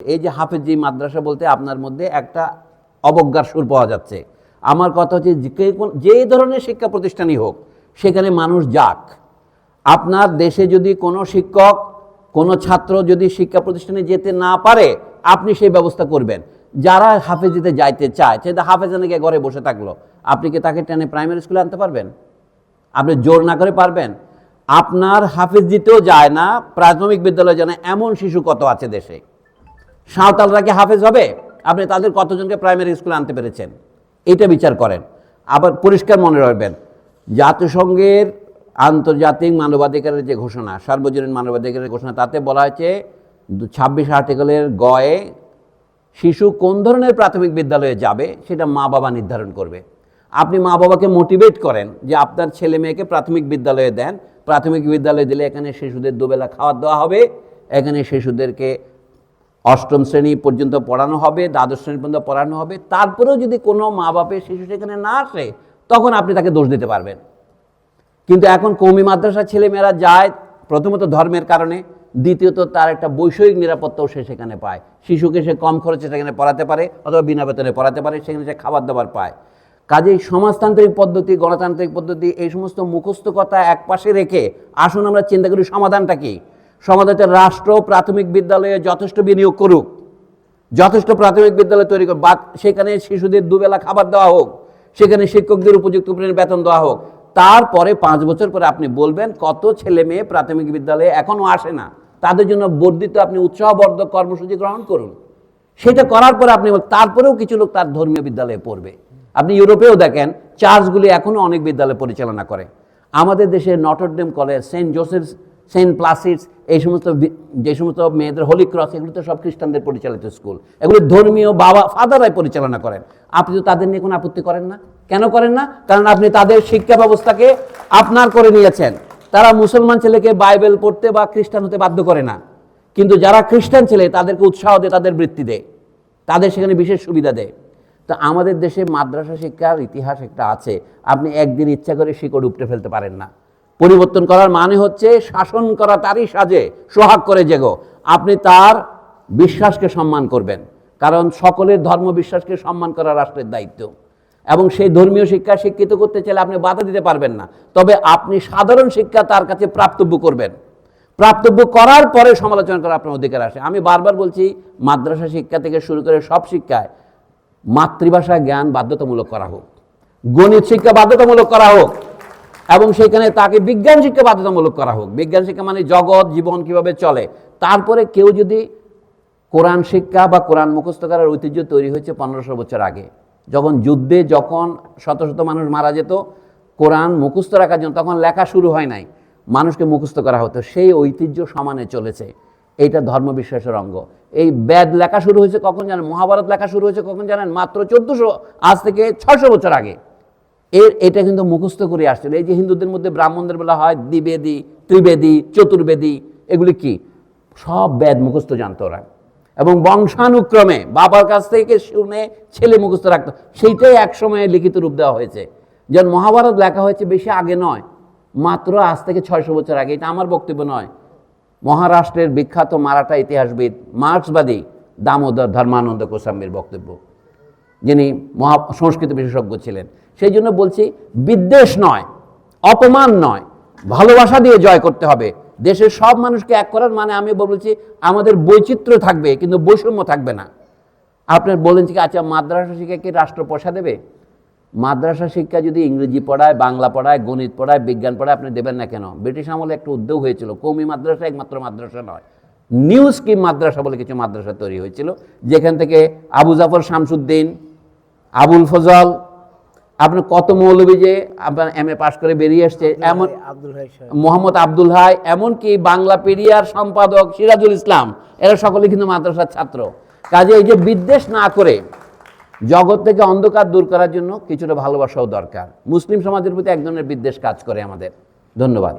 এই যে হাফেজি মাদ্রাসা বলতে আপনার মধ্যে একটা অবজ্ঞার সুর পাওয়া যাচ্ছে। আমার কথা হচ্ছে যে ধরনের শিক্ষা প্রতিষ্ঠানই হোক, সেখানে মানুষ যাক। আপনার দেশে যদি কোনো শিক্ষক, কোনো ছাত্র যদি শিক্ষা প্রতিষ্ঠানে যেতে না পারে, আপনি সেই ব্যবস্থা করবেন। যারা হাফেজিতে যাইতে চায় সেটা হাফেজে নাকি ঘরে বসে থাকল। আপনি কি তাকে টেনে প্রাইমারি স্কুলে আনতে পারবেন? আপনি জোর না করে পারবেন। আপনার হাফেজ দিতেও যায় না, প্রাথমিক বিদ্যালয়ে যায় না, এমন শিশু কত আছে দেশে? সাঁওতালরা কি হাফেজ হবে, আপনি তাদের কতজনকে প্রাইমারি স্কুলে আনতে পেরেছেন? এটা বিচার করেন। আবার পরিষ্কার মনে রাখবেন, জাতিসংঘের আন্তর্জাতিক মানবাধিকারের যে ঘোষণা, সার্বজনীন মানবাধিকারের ঘোষণা, তাতে বলা হয়েছে ছাব্বিশ আর্টিকেলের গয়ে শিশু কোন ধরনের প্রাথমিক বিদ্যালয়ে যাবে সেটা মা বাবা নির্ধারণ করবে। আপনি মা বাবাকে মোটিভেট করেন যে আপনার ছেলে মেয়েকে প্রাথমিক বিদ্যালয়ে দেন। প্রাথমিক বিদ্যালয়ে দিলে এখানে শিশুদের দুবেলা খাবার দেওয়া হবে, এখানে শিশুদেরকে অষ্টম শ্রেণি পর্যন্ত পড়ানো হবে, দ্বাদশ শ্রেণি পর্যন্ত পড়ানো হবে। তারপরেও যদি কোনো মা বাপের শিশু সেখানে না আসে, তখন আপনি তাকে দোষ দিতে পারবেন। কিন্তু এখন কৌমি মাদ্রাসা ছেলেমেয়েরা যায় প্রথমত ধর্মের কারণে, দ্বিতীয়ত তার একটা বৈষয়িক নিরাপত্তাও সে সেখানে পায়। শিশুকে সে কম খরচে সেখানে পড়াতে পারে অথবা বিনা বেতনে পড়াতে পারে, সেখানে সে খাবার দাবার পায়। কাজেই সমাজতান্ত্রিক পদ্ধতি, গণতান্ত্রিক পদ্ধতি, এই সমস্ত মুখস্থ কথা এক পাশে রেখে আসুন আমরা চিন্তা করি সমাধানটা কি? সমাধানটা রাষ্ট্র প্রাথমিক বিদ্যালয়ে যথেষ্ট বিনিয়োগ করুক। যথেষ্ট প্রাথমিক বিদ্যালয় তৈরি করুক, বা সেখানে শিশুদের দুবেলা খাবার দেওয়া হোক, সেখানে শিক্ষকদের উপযুক্ত পরিমাণে বেতন দেওয়া হোক, তারপরে পাঁচ বছর পরে আপনি বলবেন কত ছেলে মেয়ে প্রাথমিক বিদ্যালয়ে এখনও আসে না। তাদের জন্য বর্ধিত আপনি উৎসাহবর্ধক কর্মসূচি গ্রহণ করুন। সেটা করার পরে আপনি তারপরেও কিছু লোক তার ধর্মীয় বিদ্যালয়ে পড়বে। আপনি ইউরোপেও দেখেন, চার্চগুলি এখনও অনেক বিদ্যালয় পরিচালনা করে। আমাদের দেশে Notre Dame college, saint Joseph's saint Placid's, এই সমস্ত যে সমস্ত মেয়েদের হোলি ক্রস, এগুলো তো সব খ্রিস্টানদের পরিচালিত স্কুল। এগুলো ধর্মীয় বাবা ফাদারাই পরিচালনা করেন। আপনি তো তাদের নিয়ে কোনো আপত্তি করেন না? কেন করেন না? কারণ আপনি তাদের শিক্ষা ব্যবস্থাকে আপনার করে নিয়েছেন। তারা মুসলমান ছেলেকে বাইবেল পড়তে বা খ্রিস্টান হতে বাধ্য করে না। কিন্তু যারা খ্রিস্টান ছেলে, তাদেরকে উৎসাহ দেয়, তাদের বৃত্তি দেয়। তাদের সেখানে বিশেষ সুবিধা দেয়। তো আমাদের দেশে মাদ্রাসা শিক্ষার ইতিহাস একটা আছে। আপনি একদিন ইচ্ছা করে শিকড় উপড়ে ফেলতে পারেন না। পরিবর্তন করার মানে হচ্ছে শাসন করা তারই সাজে, সোহাগ করে জেগো। আপনি তার বিশ্বাসকে সম্মান করবেন, কারণ সকলের ধর্ম বিশ্বাসকে সম্মান করা রাষ্ট্রের দায়িত্ব। এবং সেই ধর্মীয় শিক্ষা শিক্ষিত করতে চাইলে আপনি বাধা দিতে পারবেন না। তবে আপনি সাধারণ শিক্ষা তার কাছে প্রাপ্তব্য করবেন। প্রাপ্তব্য করার পরে সমালোচনা করা আপনার অধিকার আসে আমি বারবার বলছি, মাদ্রাসা শিক্ষা থেকে শুরু করে সব শিক্ষায় মাতৃভাষা জ্ঞান বাধ্যতামূলক করা হোক, গণিত শিক্ষা বাধ্যতামূলক করা হোক এবং সেখানে তাকে বিজ্ঞান শিক্ষা বাধ্যতামূলক করা হোক। বিজ্ঞান শিক্ষা মানে জগৎ, জীবন কীভাবে চলে। তারপরে কেউ যদি কোরআন শিক্ষা বা কোরআন মুখস্থ করার ঐতিহ্য তৈরি হয়েছে পনেরোশো বছর আগে। যখন যুদ্ধে যখন শত শত মানুষ মারা যেত, কোরআন মুখস্থ রাখার জন্য তখন লেখা শুরু হয় নাই। মানুষকে মুখস্থ করা হতো। সেই ঐতিহ্য সমানে চলেছে। এইটা ধর্মবিশ্বাসের অঙ্গ। এই বেদ লেখা শুরু হয়েছে কখন জানেন? মহাভারত লেখা শুরু হয়েছে কখন জানেন? মাত্র চোদ্দোশো, আজ থেকে ছশো বছর আগে। এর, এটা কিন্তু মুখস্থ করে আসছিল। এই যে হিন্দুদের মধ্যে ব্রাহ্মণদের বলা হয় দ্বিবেদী, ত্রিবেদী, চতুর্বেদী, এগুলি কি? সব বেদ মুখস্থ জানতো ওরা। এবং বংশানুক্রমে বাবার কাছ থেকে শুনে ছেলে মুখস্থ রাখতো। সেইটাই একসময়ে লিখিত রূপ দেওয়া হয়েছে। যেমন মহাভারত লেখা হয়েছে বেশি আগে নয়, মাত্র আজ থেকে ছয়শো বছর আগে। এটা আমার বক্তব্য নয়। মহারাষ্ট্রের বিখ্যাত মারাঠা ইতিহাসবিদ, মার্ক্সবাদী দামোদর ধর্মানন্দ কোসাম্বির বক্তব্য। যিনি মহা সংস্কৃত বিশেষজ্ঞ ছিলেন, সেই জন্য বলছি বিদ্বেষ নয়, অপমান নয়, ভালোবাসা দিয়ে জয় করতে হবে। দেশের সব মানুষকে এক করার মানে আমি বলছি আমাদের বৈচিত্র্য থাকবে, কিন্তু বৈষম্য থাকবে না। আপনার বলেন যে আচ্ছা মাদ্রাসা শিক্ষা কি রাষ্ট্র পয়সা দেবে? মাদ্রাসা শিক্ষা যদি ইংরেজি পড়ায়, বাংলা পড়ায়, গণিত পড়ায়, বিজ্ঞান পড়ায়, আপনি দেবেন না কেন? ব্রিটিশ আমলে একটা উদ্যোগ হয়েছিল, কৌমি মাদ্রাসা একমাত্র মাদ্রাসা নয়। নিউ স্কিম মাদ্রাসা বলে কিছু মাদ্রাসা তৈরি হয়েছিল, যেখান থেকে আবু জাফর শামসুদ্দিন আবুল ফজল আপনার কত মৌলবী যে আপনার এম এ পাশ করে বেরিয়ে এসছে এমন মোহাম্মদ আব্দুল হাই এমনকি বাংলা পেরিয়ার সম্পাদক সিরাজুল ইসলাম এরা সকলে কিন্তু মাদ্রাসার ছাত্র। কাজে এই যে বিদ্বেষ না করে জগৎ থেকে অন্ধকার দূর করার জন্য কিছুটা ভালোবাসাও দরকার। মুসলিম সমাজের প্রতি এক ধরনের বিদ্বেষ কাজ করে আমাদের। ধন্যবাদ।